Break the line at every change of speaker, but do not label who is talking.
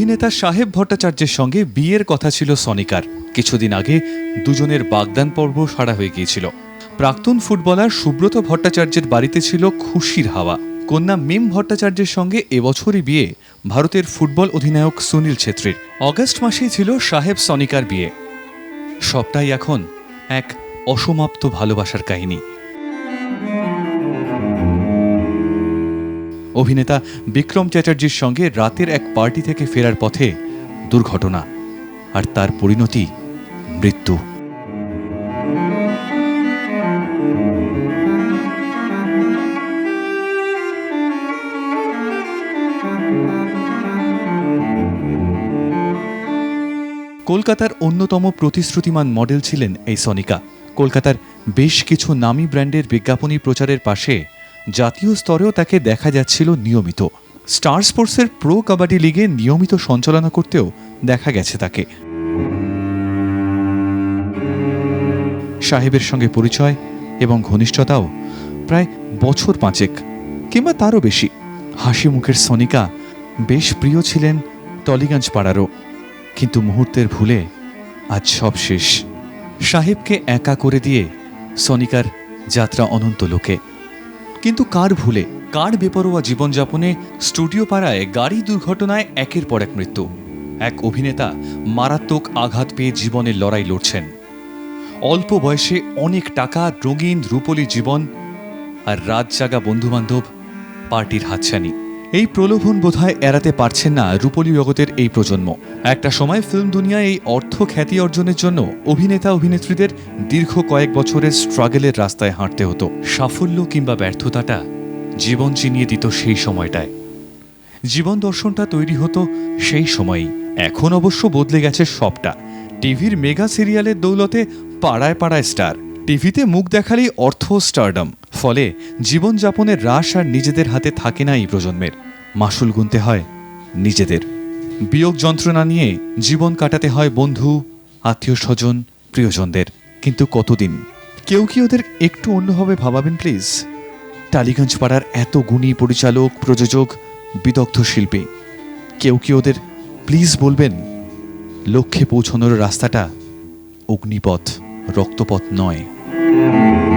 অভিনেতা সাহেব ভট্টাচার্যের সঙ্গে বিয়ের কথা ছিল সনিকার। কিছুদিন আগে দুজনের বাগদান পর্ব সারা হয়ে গিয়েছিল। প্রাক্তন ফুটবলার সুব্রত ভট্টাচার্যের বাড়িতে ছিল খুশির হাওয়া। কন্যা মিম ভট্টাচার্যের সঙ্গে এবছরই বিয়ে ভারতের ফুটবল অধিনায়ক সুনীল ছেত্রীর। অগস্ট মাসেই ছিল সাহেব সনিকার বিয়ে। সবটাই এখন এক অসমাপ্ত ভালোবাসার কাহিনী। অভিনেতা বিক্রম চ্যাটার্জির সঙ্গে রাতের এক পার্টি থেকে ফেরার পথে দুর্ঘটনা আর তার পরিণতি মৃত্যু। কলকাতার অন্যতম প্রতিশ্রুতিমান মডেল ছিলেন এই সনিকা। কলকাতার বেশ কিছু নামী ব্র্যান্ডের বিজ্ঞাপনী প্রচারের পাশে জাতীয় স্তরেও তাকে দেখা যাচ্ছিল নিয়মিত। স্টার স্পোর্টসের প্রো কাবাডি লিগে নিয়মিত সঞ্চালনা করতেও দেখা গেছে তাকে। সাহেবের সঙ্গে পরিচয় এবং ঘনিষ্ঠতাও প্রায় বছর পাঁচেক, কিংবা তারও বেশি। হাসি মুখের সনিকা বেশ প্রিয় ছিলেন টলিগঞ্জ পাড়ারও। কিন্তু মুহূর্তের ভুলে আজ সব শেষ। সাহেবকে একা করে দিয়ে সনিকার যাত্রা অনন্ত লোকে। কিন্তু কার ভুলে, কার বেপরোয়া জীবনযাপনে স্টুডিও পাড়ায় গাড়ি দুর্ঘটনায় একের পর এক মৃত্যু? এক অভিনেতা মারাত্মক আঘাত পেয়ে জীবনের লড়াই লড়ছেন। অল্প বয়সে অনেক টাকা, রঙিন রূপলী জীবন আর রাত জাগা বন্ধুবান্ধব পার্টির হাতছানি। এই প্রলোভন বোধহয় এড়াতে পারছেন না রূপলী জগতের এই প্রজন্ম। একটা সময় ফিল্ম দুনিয়ায় এই অর্থ খ্যাতি অর্জনের জন্য অভিনেতা, অভিনেত্রীদের দীর্ঘ কয়েক বছরের স্ট্রাগলের রাস্তায় হাঁটতে হতো। সাফল্য কিংবা ব্যর্থতাটা জীবন চিনিয়ে দিত সেই সময়টায়। জীবন দর্শনটা তৈরি হতো সেই সময়ই। এখন অবশ্য বদলে গেছে সবটা। টিভির মেগা সিরিয়ালের দৌলতে পাড়ায় পাড়ায় স্টার। টিভিতে মুখ দেখালেই অর্থ স্টারডম ফলে জীবনযাপনের হ্রাস আর নিজেদের হাতে থাকে না এই প্রজন্মের। মাসুল গুনতে হয় নিজেদের। বিয়োগ যন্ত্রণা নিয়ে জীবন কাটাতে হয় বন্ধু, আত্মীয় স্বজন, প্রিয়জনদের। কিন্তু কতদিন? কেউ কি ওদের একটু অন্যভাবে ভাবাবেন প্লিজ টালিগঞ্জ পাড়ার এত গুণী পরিচালক, প্রযোজক, বিদগ্ধ শিল্পী, কেউ কি ওদের প্লিজ বলবেন? লক্ষ্যে পৌঁছানোর রাস্তাটা অগ্নিপথ, রক্তপথ নয়। Música